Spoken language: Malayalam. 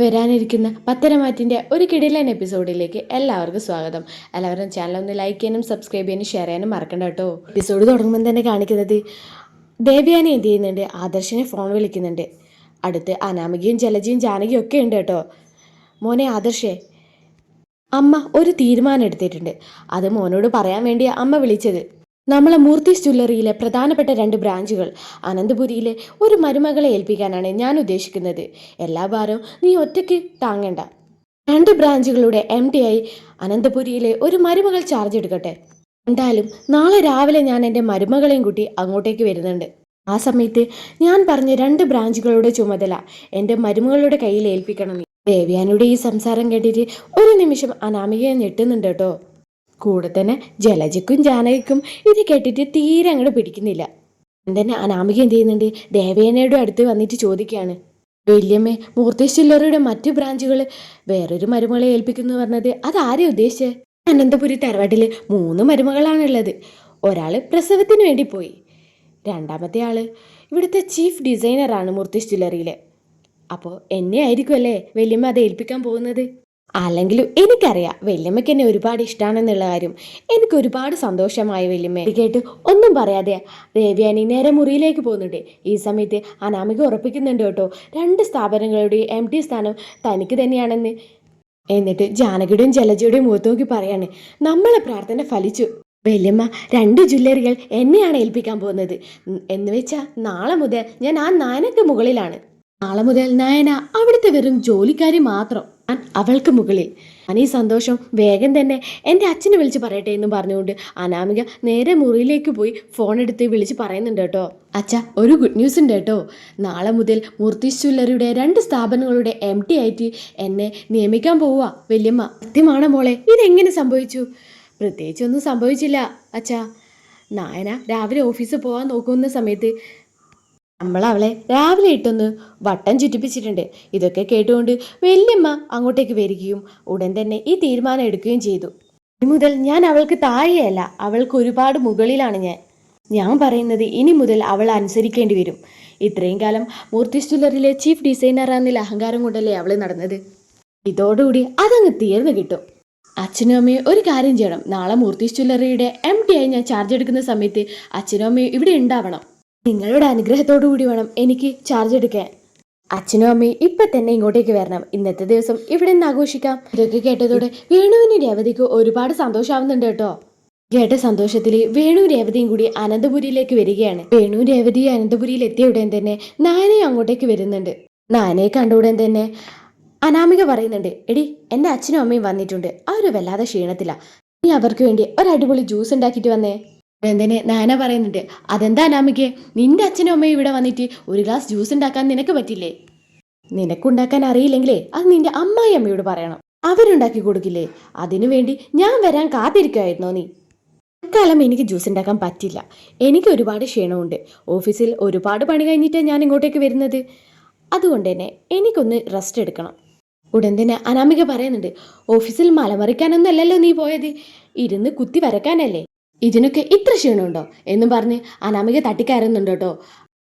വരാനിരിക്കുന്ന പത്തരമാറ്റിന്റെ ഒരു കിടിലൻ എപ്പിസോഡിലേക്ക് എല്ലാവർക്കും സ്വാഗതം. എല്ലാവരും ചാനൽ ഒന്ന് ലൈക്ക് ചെയ്യാനും സബ്സ്ക്രൈബ് ചെയ്യാനും ഷെയർ ചെയ്യാനും മറക്കണ്ട കേട്ടോ. എപ്പിസോഡ് തുടങ്ങുമ്പോൾ തന്നെ കാണിക്കുന്നത് ദേവ്യാനി എന്ത് ചെയ്യുന്നുണ്ട്? ആദർശനെ ഫോൺ വിളിക്കുന്നുണ്ട്. അടുത്ത് അനാമികയും ജലജയും ജാനകിയും ഒക്കെ ഉണ്ട് കേട്ടോ. മോനെ ആദർശേ അമ്മ ഒരു തീരുമാനം എടുത്തിട്ടുണ്ട്. അത് മോനോട് പറയാൻ വേണ്ടി അമ്മ വിളിച്ചത്. നമ്മളെ മൂർത്തീസ് ജ്വല്ലറിയിലെ പ്രധാനപ്പെട്ട രണ്ട് ബ്രാഞ്ചുകൾ അനന്തപുരിയിലെ ഒരു മരുമകളെ ഏൽപ്പിക്കാനാണ് ഞാൻ ഉദ്ദേശിക്കുന്നത്. എല്ലാ ഭാരവും നീ ഒറ്റയ്ക്ക് താങ്ങേണ്ട. രണ്ട് ബ്രാഞ്ചുകളുടെ എം ടി ആയി അനന്തപുരിയിലെ ഒരു മരുമകൾ ചാർജ് എടുക്കട്ടെ. എന്തായാലും നാളെ രാവിലെ ഞാൻ എന്റെ മരുമകളെയും കൂട്ടി അങ്ങോട്ടേക്ക് വരുന്നുണ്ട്. ആ സമയത്ത് ഞാൻ പറഞ്ഞ രണ്ട് ബ്രാഞ്ചുകളുടെ ചുമതല എന്റെ മരുമകളുടെ കയ്യിൽ ഏൽപ്പിക്കണം. ദേവ്യാനിയുടെ ഈ സംസാരം കേട്ടിട്ട് ഒരു നിമിഷം അനാമികയെ ഞെട്ടുന്നുണ്ട് കേട്ടോ. കൂടെ തന്നെ ജലജയ്ക്കും ജാനകിക്കും ഇത് കേട്ടിട്ട് തീരെ അങ്ങോട്ട് പിടിക്കുന്നില്ല. തന്നെ അനാമിക എന്ത് ചെയ്യുന്നുണ്ട്? ദേവേനയുടെ അടുത്ത് വന്നിട്ട് ചോദിക്കുകയാണ് വല്യമ്മേ മൂർത്തേഷ് ചില്ലറയുടെ മറ്റു ബ്രാഞ്ചുകൾ വേറൊരു മരുമകളെ ഏൽപ്പിക്കുന്നു പറഞ്ഞത് അതാരെ ഉദ്ദേശിച്ചേ? അനന്തപുരി തറവാട്ടിൽ മൂന്ന് മരുമകളാണുള്ളത്. ഒരാൾ പ്രസവത്തിന് വേണ്ടി പോയി. രണ്ടാമത്തെ ആൾ ഇവിടുത്തെ ചീഫ് ഡിസൈനറാണ് മൂർത്തേഷ് ജ്വല്ലറിയിലെ അപ്പോൾ എന്നെ ആയിരിക്കുമല്ലേ വല്യമ്മ അത് ഏൽപ്പിക്കാൻ പോകുന്നത്? അല്ലെങ്കിലും എനിക്കറിയാം വല്യമ്മയ്ക്ക് എന്നെ ഒരുപാട് ഇഷ്ടമാണെന്നുള്ള കാര്യം. എനിക്ക് ഒരുപാട് സന്തോഷമായി വല്യമ്മ. കേട്ട് ഒന്നും പറയാതെ ദേവ്യാനി നേരെ മുറിയിലേക്ക് പോകുന്നുണ്ട്. ഈ സമയത്ത് അനാമിക ഉറപ്പിക്കുന്നുണ്ട് കേട്ടോ. രണ്ട് സ്ഥാപനങ്ങളുടെ എം ടി സ്ഥാനം തനിക്ക് തന്നെയാണെന്ന്. എന്നിട്ട് ജാനകിയുടെയും ജലജയുടെയും മുഖത്ത് നോക്കി പറയാണ് നമ്മളെ പ്രാർത്ഥന ഫലിച്ചു. വല്യമ്മ രണ്ട് ജ്വല്ലറികൾ എന്നെയാണ് ഏൽപ്പിക്കാൻ പോകുന്നത്. എന്ന് വെച്ചാൽ നാളെ മുതൽ ഞാൻ ആ നായനക്ക് മുകളിലാണ്. നാളെ മുതൽ നയന അവിടുത്തെ വെറും ജോലിക്കാരി മാത്രം. ഞാൻ അവൾക്ക് മുകളിൽ. ഞാൻ ഈ സന്തോഷം വേഗം തന്നെ എന്റെ അച്ഛനെ വിളിച്ച് പറയട്ടെ എന്ന് പറഞ്ഞുകൊണ്ട് അനാമിക നേരെ മുറിയിലേക്ക് പോയി ഫോൺ എടുത്ത് വിളിച്ച് പറയുന്നുണ്ട് കേട്ടോ. അച്ഛ ഒരു ഗുഡ് ന്യൂസ് ഉണ്ട് കേട്ടോ. നാളെ മുതൽ മൂർത്തീസ് ജ്വല്ലറിയുടെ രണ്ട് സ്ഥാപനങ്ങളുടെ എം ടി ആയിട്ട് എന്നെ നിയമിക്കാൻ പോവുക വല്യമ്മ. സത്യമാണോ മോളെ? ഇതെങ്ങനെ സംഭവിച്ചു? പ്രത്യേകിച്ചൊന്നും സംഭവിച്ചില്ല അച്ഛാ. നായന രാവിലെ ഓഫീസിൽ പോകാൻ നോക്കുന്ന സമയത്ത് നമ്മൾ അവളെ രാവിലെ ഇട്ടൊന്ന് വട്ടം ചുറ്റിപ്പിച്ചിട്ടുണ്ട്. ഇതൊക്കെ കേട്ടുകൊണ്ട് വല്യമ്മ അങ്ങോട്ടേക്ക് വരികയും ഉടൻ തന്നെ ഈ തീരുമാനം എടുക്കുകയും ചെയ്തു. ഇനി മുതൽ ഞാൻ അവൾക്ക് താഴെയല്ല അവൾക്ക് ഒരുപാട് മുകളിലാണ് ഞാൻ. ഞാൻ പറയുന്നത് ഇനി മുതൽ അവൾ അനുസരിക്കേണ്ടി വരും. ഇത്രയും കാലം മൂർത്തി സ്റ്റുലറിലെ ചീഫ് ഡിസൈനർ എന്നിൽ അഹങ്കാരം കൊണ്ടല്ലേ അവൾ നടന്നത്? ഇതോടുകൂടി അതങ്ങ് തീർന്നു കിട്ടും. അച്ഛനും അമ്മയും ഒരു കാര്യം ചെയ്യണം. നാളെ മൂർത്തി സ്റ്റുലറിയുടെ എം ടി ആയി ഞാൻ ചാർജ് എടുക്കുന്ന സമയത്ത് അച്ഛനും അമ്മയും ഇവിടെ ഉണ്ടാവണം. നിങ്ങളുടെ അനുഗ്രഹത്തോടു കൂടി വേണം എനിക്ക് ചാർജ് എടുക്കാൻ. അച്ഛനും അമ്മയും ഇപ്പൊ തന്നെ ഇങ്ങോട്ടേക്ക് വരണം. ഇന്നത്തെ ദിവസം ഇവിടെ നിന്ന് ആഘോഷിക്കാം. ഇതൊക്കെ കേട്ടതോടെ വേണുവിന് രേവതിക്ക് ഒരുപാട് സന്തോഷാവുന്നുണ്ട് കേട്ടോ. കേട്ട സന്തോഷത്തിൽ വേണു രേവതിയും കൂടി അനന്തപുരിയിലേക്ക് വരികയാണ്. വേണു രേവതി അനന്തപുരിയിൽ എത്തിയ ഉടൻ തന്നെ നാനയും അങ്ങോട്ടേക്ക് വരുന്നുണ്ട്. നാനയെ കണ്ട ഉടൻ തന്നെ അനാമിക പറയുന്നുണ്ട് എടി എന്റെ അച്ഛനും അമ്മയും വന്നിട്ടുണ്ട്. അവർ വല്ലാതെ ക്ഷീണത്തില്ല നീ അവർക്ക് വേണ്ടി ഒരു അടിപൊളി ജ്യൂസ് ഉണ്ടാക്കിയിട്ട് വന്നേ. എന്തിനെ? നാന പറയുന്നുണ്ട്. അതെന്താ അനാമികെ നിന്റെ അച്ഛനും അമ്മയും ഇവിടെ വന്നിട്ട് ഒരു ഗ്ലാസ് ജ്യൂസ് ഉണ്ടാക്കാൻ നിനക്ക് പറ്റില്ലേ? നിനക്കുണ്ടാക്കാൻ അറിയില്ലെങ്കിലേ അത് നിന്റെ അമ്മായി അമ്മയോട് പറയണം. അവരുണ്ടാക്കി കൊടുക്കില്ലേ? അതിനു വേണ്ടി ഞാൻ വരാൻ കാത്തിരിക്കുമായിരുന്നോ നീ? അക്കാലം എനിക്ക് ജ്യൂസ് ഉണ്ടാക്കാൻ പറ്റില്ല. എനിക്ക് ഒരുപാട് ക്ഷീണമുണ്ട്. ഓഫീസിൽ ഒരുപാട് പണി കഴിഞ്ഞിട്ടാണ് ഞാൻ ഇങ്ങോട്ടേക്ക് വരുന്നത്. അതുകൊണ്ട് തന്നെ എനിക്കൊന്ന് റെസ്റ്റ് എടുക്കണം. ഉടൻ തന്നെ അനാമിക പറയുന്നുണ്ട് ഓഫീസിൽ മലമറിക്കാനൊന്നും അല്ലല്ലോ നീ പോയത്. ഇരുന്ന് കുത്തി വരക്കാനല്ലേ ഇതിനൊക്കെ ഇത്ര ക്ഷീണമുണ്ടോ? എന്നും പറഞ്ഞ് അനാമിക തട്ടിക്കയറുന്നുണ്ട് കേട്ടോ.